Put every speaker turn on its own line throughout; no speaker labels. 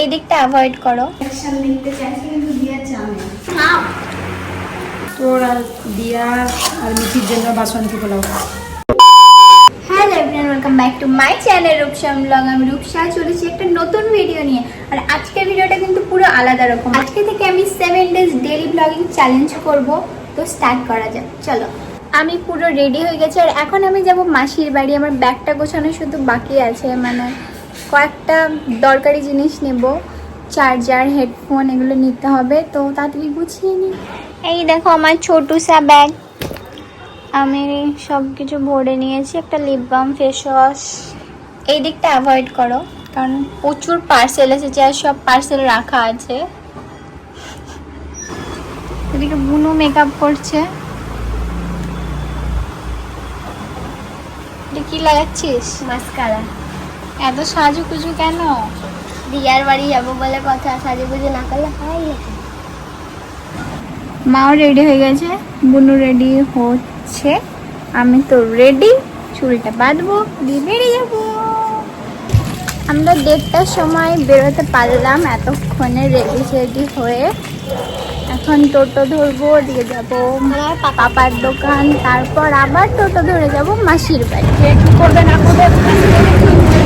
এই দিকটা অ্যাভয়েড করো।
নিতে চাইছি কিন্তু দিয়া জানে
না
তোর আর দিয়া আর মিঠির জন্য বাসন্তী pulao.
Hello everyone welcome back to my channel রূপসাম blog আমি রূপসা চলেছি একটা নতুন ভিডিও নিয়ে। আর আজকের ভিডিওটা কিন্তু পুরো আলাদা রকম। আজকে থেকে আমি seven days daily blogging challenge করব। তো স্টার্ট করা যাক। চলো। আমি পুরো রেডি হয়ে গেছি। আর এখন আমি যাব মাসির বাড়ি। আমার ব্যাগটা গোছানো শুধু বাকি আছে। মানে কয়েকটা দরকারি জিনিস নেব। চার্জার হেডফোন এগুলো নিতে হবে তো তাড়াতাড়ি গুছিয়ে নিই এই দেখো আমার ছোটু সা ব্যাগ আমি সব কিছু ভরে নিয়েছি একটা লিপ বাম ফেস ওয়াশ এই দিকটা অ্যাভয়েড করো কারণ প্রচুর পার্সেল এসেছে আর সব পার্সেল রাখা আছে। এদিকে বুনু মেকআপ করছে। এটা কি লাগাচ্ছিস?
মাস্কারা
এত সাজু কুজু কেন?
দিয়ার বাড়ি যাব বলে কথা সাজে গুজে না করলে হয়
মাও রেডি হয়ে গেছে? বুনু রেডি হচ্ছে। আমি তো রেডি চুলটা বাঁধবো দিয়ে বেরিয়ে যাব। আমরা দেড়টার সময় বেরোতে পারলাম এতক্ষণে রেডি সেডি হয়ে এখন টোটো ধরবো দিয়ে যাব পাপার দোকান তারপর আবার টোটো ধরে যাব মাসির বাড়ি। কি করবে না করবে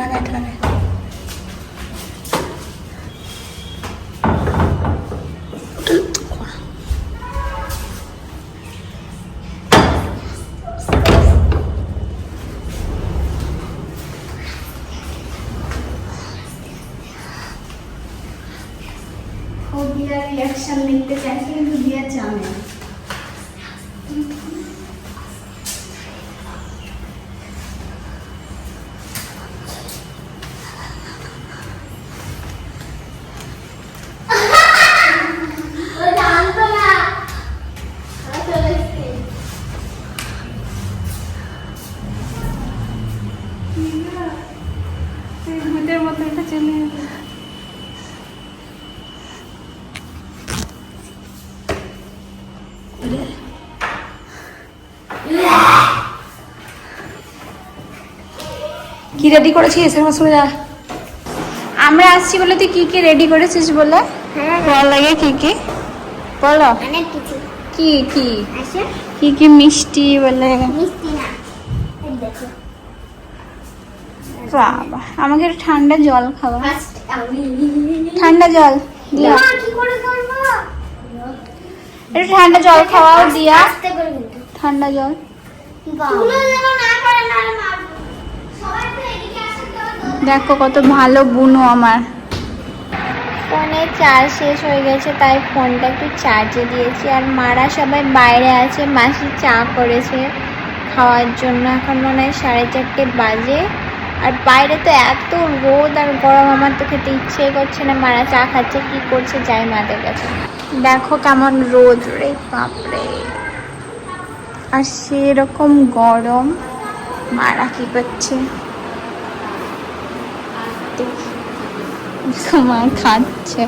লাগা এটা লাগা রিয়াকশন নিতে চাইছি কিন্তু দিয়া জানে চলে কি রেডি করেছিস শুনে যা।
আমরা আসছি বলে তুই কি কি রেডি করেছিস বলে?
হ্যাঁ।
বল লাগে কি কি। বলো। কি কি? কি কি মিষ্টি বলে?
মিষ্টি না। দেখো।
বাবা আমাকে একটু ঠান্ডা জল খাওয়া। ঠান্ডা জল দিয়া। একটু ঠান্ডা জল খাওয়াও দিয়া।
আস্তে করে কিন্তু
ঠান্ডা জল।
তুলো যেন না করে না মারবো। সবাই তো এদিকে আসে তো
দেখো কত ভালো বুনো আমার। ফোনে চার্জ শেষ হয়ে গেছে তাই ফোনটা একটু চার্জে দিয়েছি। আর মারা সবাই বাইরে আছে মাসি চা করেছে। খাওয়ার জন্য এখন মনে হয় সাড়ে চারটে বাজে। আর বাইরে তো এত রোদ আর গরম আমার তো খেতে ইচ্ছে করছে না মারা চা খাচ্ছে কি করছে যাই মাদের কাছে দেখো কেমন রোদ রে বাপরে আর সেরকম গরম মারা কি করছে মা খাচ্ছে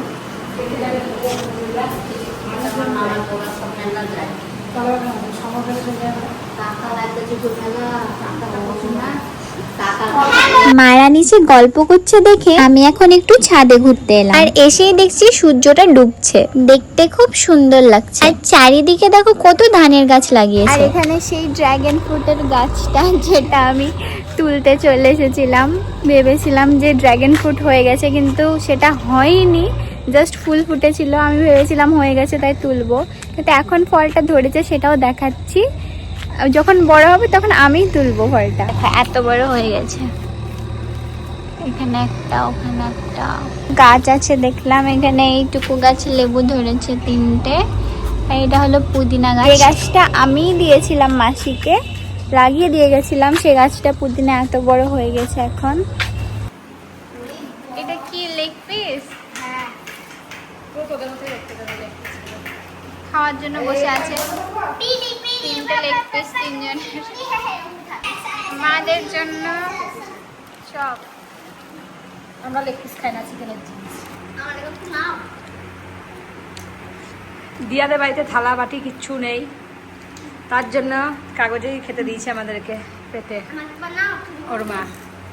মারা নিচে গল্প করছে দেখে আমি এখন একটু ছাদে ঘুরতে এলাম। আর এসেই দেখছি সূর্যটা ডুবছে। দেখতে খুব সুন্দর লাগছে। আর চারিদিকে দেখো কত ধানের গাছ লাগিয়েছে। আর এখানে সেই ড্রাগন ফ্রুটের গাছটা যেটা আমি তুলতে চলে এসেছিলাম। ভেবেছিলাম যে ড্রাগন ফ্রুট হয়ে গেছে, কিন্তু সেটা হয়নি। জাস্ট ফুল ফুটেছিল। আমি ভেবেছিলাম হয়ে গেছে, তাই তুলবো। কিন্তু এখন ফলটা ধরেছে, সেটাও দেখাচ্ছি। যখন বড় হবে তখন আমিই তুলবো ফলটা এত বড় হয়ে গেছে। এখানে একটা ওখানে একটা। গাছ আছে দেখলাম এখানে এইটুকু গাছে লেবু ধরেছে তিনটে। এটা হলো পুদিনা গাছ। এই গাছটা আমিই দিয়েছিলাম মাসিকে লাগিয়ে দিয়ে গেছিলাম সেই গাছটা পুদিনা এত বড় হয়ে গেছে এখন। এটা কি লেগ পিস
হ্যাঁ।
খাওয়ার জন্য বসে আছে
পিলি পিলি
তিনটে লেগ পিস তিনজনের। মাদের জন্য চপ
আমরা লেগ পিস খাই না চিকেনের জিনিস দিয়াদের বাড়িতে থালা বাটি কিচ্ছু নেই। তার জন্য কাগজেই খেতে দিয়েছে আমাদেরকে পেটে। ওর মা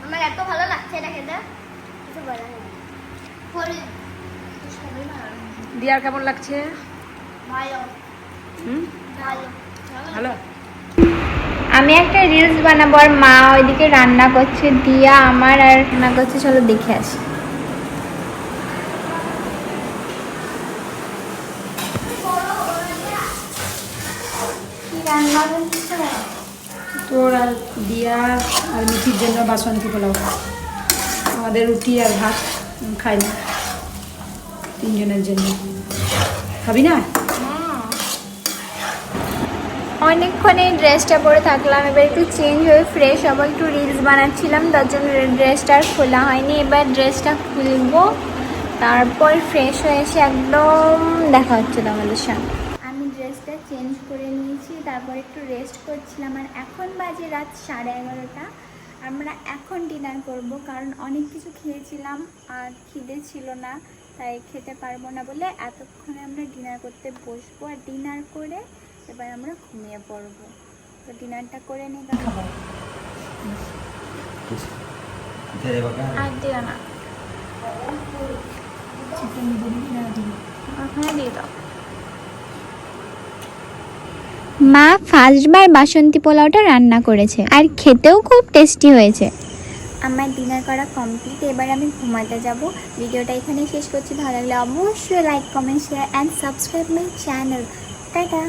আমার এত ভালো লাগছে এটা খেতে। কিছু নেই।
দিয়ার কেমন লাগছে?
ভালো।
হুম?
ভালো।
ভালো?
আমি একটা রিলস বানাবো আর মা ওইদিকে রান্না করছে দিয়া আমার আর রান্না করছে চলো দেখে আসি। কি রান্না করছে
তোর আর দিয়ার আর মিঠির জন্য বাসন্তী পোলাও। আমাদের রুটি আর ভাত খাই না। তিনজনের জন্য। খাবি না?
অনেকক্ষণ এই ড্রেসটা পরে থাকলাম, এবার একটু চেঞ্জ হয়ে ফ্রেশ হব, একটু রিলস বানাচ্ছিলাম, তার জন্য ড্রেসটা আর খোলা হয়নি, এবার ড্রেসটা খুলবো, তারপর ফ্রেশ হয়ে এসে একদম দেখা হচ্ছে তোমাদের সঙ্গে আমি ড্রেসটা চেঞ্জ করে নিয়েছি, তারপর একটু রেস্ট করছিলাম, আর এখন বাজে রাত সাড়ে এগারোটা আমরা এখন ডিনার করব, কারণ অনেক কিছু খেয়েছিলাম, আর খিদে ছিল না, তাই খেতে পারব না বলে এতক্ষণে আমরা ডিনার করতে বসবো, আর ডিনার করে এবার আমরা ঘুমিয়ে পড়ব। তো ডিনারটা করে নিই আর দিও না। ওখানে দিয়ে দাও। মা ফার্স্টবার বাসন্তী পোলাওটা রান্না করেছে আর খেতেও খুব টেস্টি হয়েছে। আমার ডিনার করা কমপ্লিট এবার আমি ঘুমাতে যাব। ভিডিওটা এখানে শেষ করছি। ভালো লাগলে অবশ্যই like comment share and subscribe my channel tata.